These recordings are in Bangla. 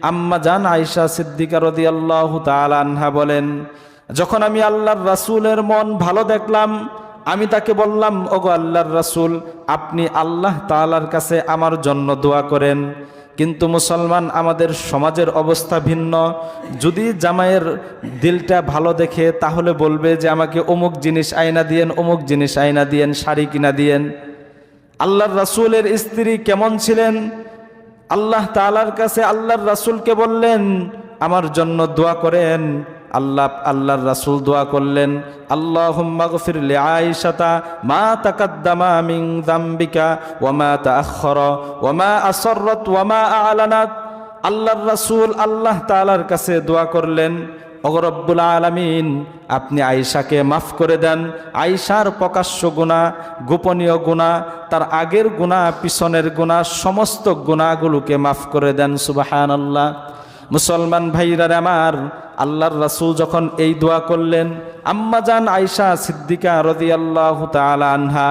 আম্মা জান আয়েশা সিদ্দিকা রদি আল্লাহ আনহা বলেন, যখন আমি আল্লাহর রাসূলের মন ভালো দেখলাম, আমি তাকে বললাম, ওগো আল্লাহর রাসূল, আপনি আল্লাহ তাআলার কাছে আমার জন্য দোয়া করেন। কিন্তু মুসলমান আমাদের সমাজের অবস্থা ভিন্ন। যদি জামাইয়ের দিলটা ভালো দেখে, তাহলে বলবে যে, আমাকে অমুক জিনিস আয়না দিয়েন, অমুক জিনিস আয়না দিয়েন, শাড়ি কিনা দিয়েন। আল্লাহর রাসূলের স্ত্রী কেমন ছিলেন? আল্লাহ তালার কাছে আল্লাহর রাসুলকে বললেন, আমার জন্য দোয়া করেন। আল্লাহ, আল্লাহর রাসুল দোয়া করলেন আয়েশাতা মা মিং দাম্বিকা ওমা তাখর ওমা আল্লাহর রাসূল আল্লাহ তালার কাছে দোয়া করলেন অগরব্বুল আলমিন, আপনি আয়েশাকে মাফ করে দেন। আয়েশার প্রকাশ্য গুণা গোপনীয় গুণা তার আগের গুণা পিছনের গুণা সমস্ত গুণাগুলোকে মাফ করে দেন। সুবাহান আল্লাহ মুসলমান ভাইরার আমার, আল্লাহর রাসূল যখন এই দোয়া করলেন আম্মাজান আয়েশা সিদ্দিকা রদি আল্লাহ আনহা,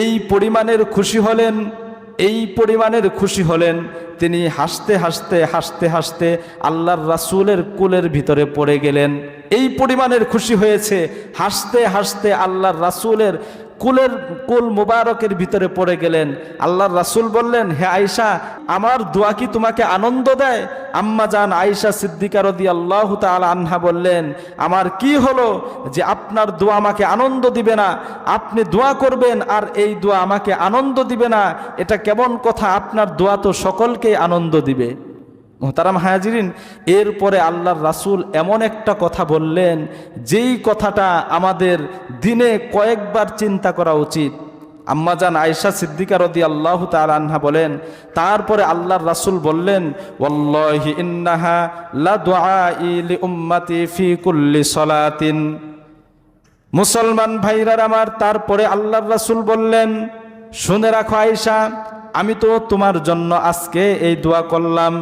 এই পরিমাণের খুশি হলেন, এই পরিমাণের খুশি হলেন তিনি হাসতে হাসতে হাসতে হাসতে আল্লাহর রাসুলের কুলের ভিতরে পড়ে গেলেন। এই পরিমাণের খুশি হয়েছে। হাসতে হাসতে আল্লাহর রাসূলের কুলের কুল মুবারকের ভিতরে পড়ে গেলেন। আল্লাহর রাসূল বললেন, হে আয়েশা, আমার দোয়া কি তোমাকে আনন্দ দেয়? আম্মা জান আয়েশা সিদ্দিকা রদি আল্লাহ তাআলা আনহা বললেন, আমার কি হলো যে আপনার দোয়া আমাকে আনন্দ দিবে না? আপনি দোয়া করবেন আর এই দোয়া আমাকে আনন্দ দিবে না। এটা কেমন কথা? আপনার দোয়া তো সকলকেই আনন্দ দিবে। মোহতারাম হায়াজিরিন, এরপরে আল্লাহর রাসূল এমন একটা কথা বললেন, যেই কথাটা আমাদের দিনে কয়েকবার চিন্তা করা উচিত। আম্মাজান আয়েশা সিদ্দিকা রদি আল্লাহ আনহা বলেন, তারপরে আল্লাহর রাসূল বললেন উম্মতি সলাতিন। মুসলমান ভাইরার আমার, তারপরে আল্লাহর রাসূল বললেন, শুনে রাখো আয়েশা, আমি তো তোমার জন্য আজকে এই দোয়া করলাম।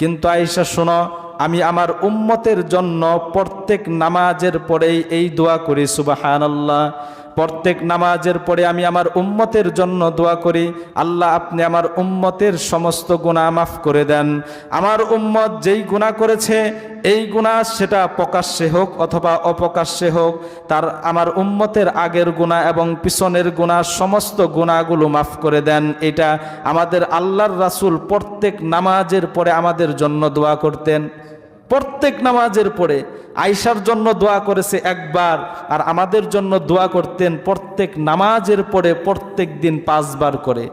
কিন্তু আয়েশা শোনো আমি আমার উম্মতের জন্য প্রত্যেক নামাজের পরেই এই দোয়া করি সুবাহানাল্লাহ। প্রত্যেক নামাজের পরে আমি আমার উম্মতের জন্য দোয়া করি, আল্লাহ আপনি আমার উম্মতের সমস্ত গুণা মাফ করে দেন। আমার উম্মত যেই গুণা করেছে, এই গুণা সেটা প্রকাশ্যে হোক অথবা অপ্রকাশ্যে হোক, তার আমার উম্মতের আগের গুণা এবং পিছনের গুণা সমস্ত গুণাগুলো মাফ করে দেন। এটা আমাদের আল্লাহর রাসূল প্রত্যেক নামাজের পরে আমাদের জন্য দোয়া করতেন। প্রত্যেক নামাজের পরে আয়সার জন্য দোয়া করেছে একবার, আর আমাদের জন্য দোয়া করতেন প্রত্যেক নামাজের পরে প্রত্যেক দিন পাঁচবার করে।